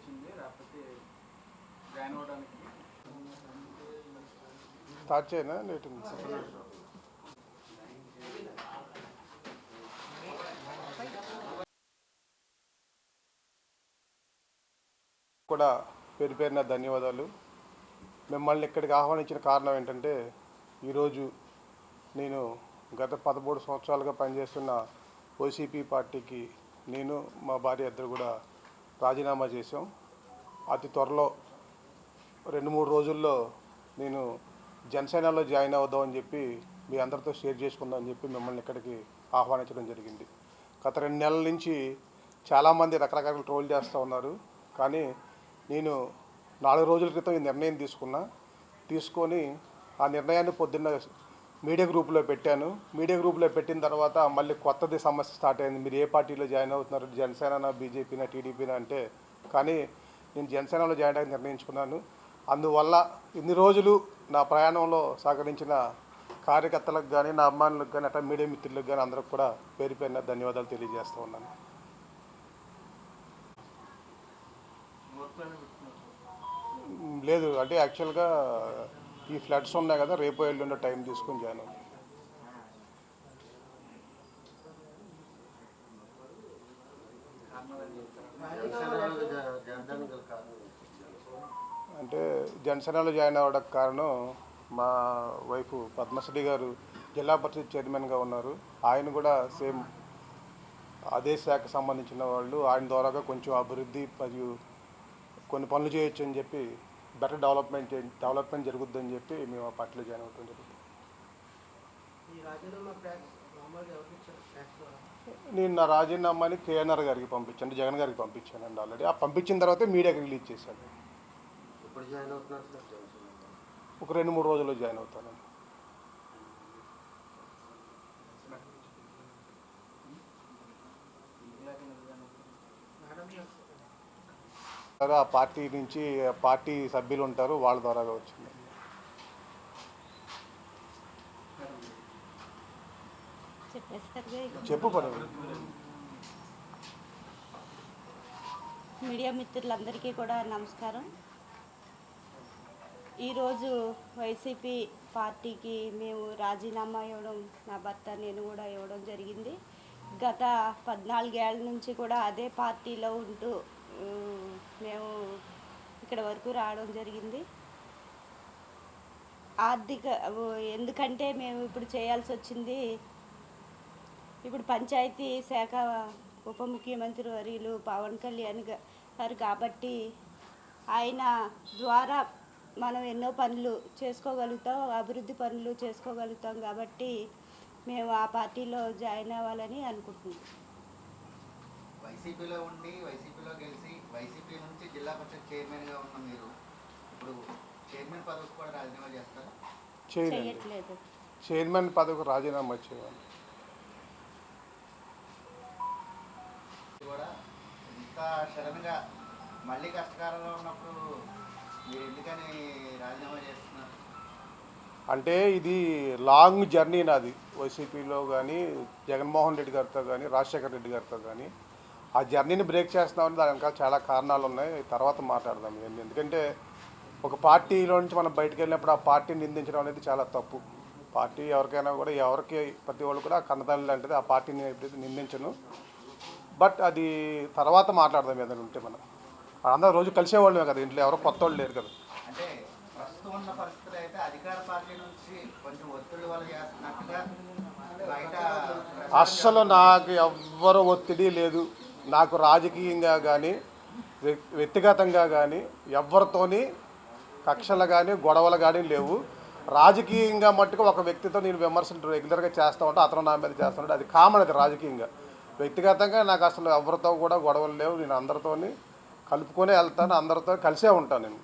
వచ్చింది లేకపోతే జాయిన్ అవ్వడానికి. స్టార్ట్ చేయనా? లేట్ కూడా పేరు పేరున ధన్యవాదాలు. మిమ్మల్ని ఇక్కడికి ఆహ్వానించిన కారణం ఏంటంటే ఈరోజు నేను గత పదమూడు సంవత్సరాలుగా పనిచేస్తున్న ఓసీపీ పార్టీకి నేను మా భార్య ఇద్దరు కూడా రాజీనామా చేశాం. అతి త్వరలో రెండు మూడు రోజుల్లో నేను జనసేనలో జాయిన్ అవుదామని చెప్పి మీ అందరితో షేర్ చేసుకుందాం అని చెప్పి మిమ్మల్ని ఇక్కడికి ఆహ్వానించడం జరిగింది. గత రెండు నెలల నుంచి చాలామంది రకరకాల ట్రోల్ చేస్తూ ఉన్నారు. కానీ నేను నాలుగు రోజుల క్రితం ఈ నిర్ణయం తీసుకున్నా. తీసుకొని ఆ నిర్ణయాన్ని పొద్దున్న మీడియా గ్రూప్లో పెట్టాను. మీడియా గ్రూప్లో పెట్టిన తర్వాత మళ్ళీ కొత్తది సమస్య స్టార్ట్ అయింది. మీరు ఏ పార్టీలో జాయిన్ అవుతున్నారు జనసేన బీజేపీనా టీడీపీనా అంటే కానీ నేను జనసేనలో జాయిన్ అయ్యి నిర్ణయించుకున్నాను. అందువల్ల ఇన్ని రోజులు నా ప్రయాణంలో సహకరించిన కార్యకర్తలకు కానీ నా అభిమానులకు కానీ అట్లా మీడియా మిత్రులకు కానీ అందరికి కూడా పేరు పేరున ధన్యవాదాలు తెలియజేస్తూ ఉన్నాను. లేదు అంటే యాక్చువల్గా ఈ ఫ్లడ్స్ ఉన్నాయి కదా రేపు ఎల్లుండో టైం తీసుకొని జాయిన్ అవుతాం అంటే జనసేనలో జాయిన్ అవ్వడానికి కారణం మా వైఫ్ పద్మశ్రీ గారు జిల్లా పరిషత్ చైర్మన్గా ఉన్నారు. ఆయన కూడా సేమ్ అదే శాఖకు సంబంధించిన వాళ్ళు. ఆయన ద్వారాగా కొంచెం అభివృద్ధి మరియు కొన్ని పనులు చేయొచ్చు అని చెప్పి బెటర్ డెవలప్మెంట్ డెవలప్మెంట్ జరుగుద్దని చెప్పి మేము ఆ పార్టీలో జాయిన్ అవ్వడం జరుగుతుంది. నేను నా రాజీనామాని కేఎన్ఆర్ గారికి పంపించాను జగన్ గారికి పంపించానండి ఆల్రెడీ ఆ పంపించిన తర్వాతే మీడియాకి రిలీజ్ చేశాను. ఒక రెండు మూడు రోజుల్లో జాయిన్ అవుతాను ఇలాగే నిజంగా మేడం ద్వారా ఆ పార్టీ నుంచి పార్టీ సభ్యులు ఉంటారు వాళ్ళ ద్వారాగా వచ్చింది చెప్పు మీడియా మిత్రులందరికీ కూడా నమస్కారం. ఈరోజు వైసీపీ పార్టీకి మేము రాజీనామా ఇవ్వడం నా భర్త నేను కూడా ఇవ్వడం జరిగింది. గత పద్నాలుగేళ్ళ నుంచి కూడా అదే పార్టీలో ఉంటూ ఇక్కడ వరకు రావడం జరిగింది. ఆర్థిక ఎందుకంటే మేము ఇప్పుడు చేయాల్సి వచ్చింది ఇప్పుడు పంచాయతీ శాఖ ఉప ముఖ్యమంత్రి వర్యులు పవన్ కళ్యాణ్ గారు కాబట్టి ఆయన ద్వారా మనం ఎన్నో పనులు చేసుకోగలుగుతాం అభివృద్ధి పనులు చేసుకోగలుగుతాం కాబట్టి మేము ఆ పార్టీలో జాయిన్ అవ్వాలని అనుకుంటున్నాం. వైసీపీలో ఉండి వైసీపీలో గెలిచి వైసీపీ నుంచి జిల్లా పరిషత్ చైర్మన్గా ఉన్న మీరు ఇప్పుడు చైర్మన్ పదవికి కూడా రాజీనామా చేస్తారా? చైర్మన్ పదవికి రాజీనామా చేయాలి. కూడా ఇంత సడన్గా మళ్ళీ కష్టకాలంలో ఉన్నప్పుడు మీరు ఎందుకని రాజీనామా చేస్తున్నారు? అంటే ఇది లాంగ్ జర్నీ నాది. వైసీపీలో కానీ జగన్మోహన్ రెడ్డి గారితో కానీ రాజశేఖర రెడ్డి గారితో కానీ ఆ జర్నీని బ్రేక్ చేస్తున్నామని దాని వెనకాల చాలా కారణాలు ఉన్నాయి. తర్వాత మాట్లాడదాం ఎందుకంటే ఒక పార్టీలో నుంచి మనం బయటకు వెళ్ళినప్పుడు ఆ పార్టీని నిందించడం అనేది చాలా తప్పు. పార్టీ ఎవరికైనా కూడా ఎవరికి ప్రతి వాళ్ళు కూడా కన్నతల్లి లాంటిది ఆ పార్టీని ఎప్పుడైతే నిందించను. బట్ అది తర్వాత మాట్లాడదాం ఏదైనా ఉంటే మనం. అందరూ రోజు కలిసేవాళ్ళమే కదా ఇంట్లో ఎవరో కొత్త వాళ్ళు లేరు కదా. అంటే ప్రస్తుతం ఉన్న పరిస్థితులు అయితే అధికార పార్టీ నుంచి కొంచెం ఒత్తిడి వల్ల చేస్తున్నట్టుగా బయట అస్సలు నాకు ఎవ్వరు ఒత్తిడి లేదు. నాకు రాజకీయంగా కానీ వ్యక్తిగతంగా కానీ ఎవరితోని కక్షలు కానీ గొడవలు కానీ లేవు. రాజకీయంగా మట్టుకు ఒక వ్యక్తితో నేను విమర్శలు రెగ్యులర్గా చేస్తూ ఉంటా అతను నా మీద చేస్తున్నాడు అది కామన్ అది రాజకీయంగా. వ్యక్తిగతంగా నాకు అసలు ఎవరితో కూడా గొడవలు లేవు. నేను అందరితోని కలుపుకొని వెళ్తాను. అందరితో కలిసే ఉంటాను నేను.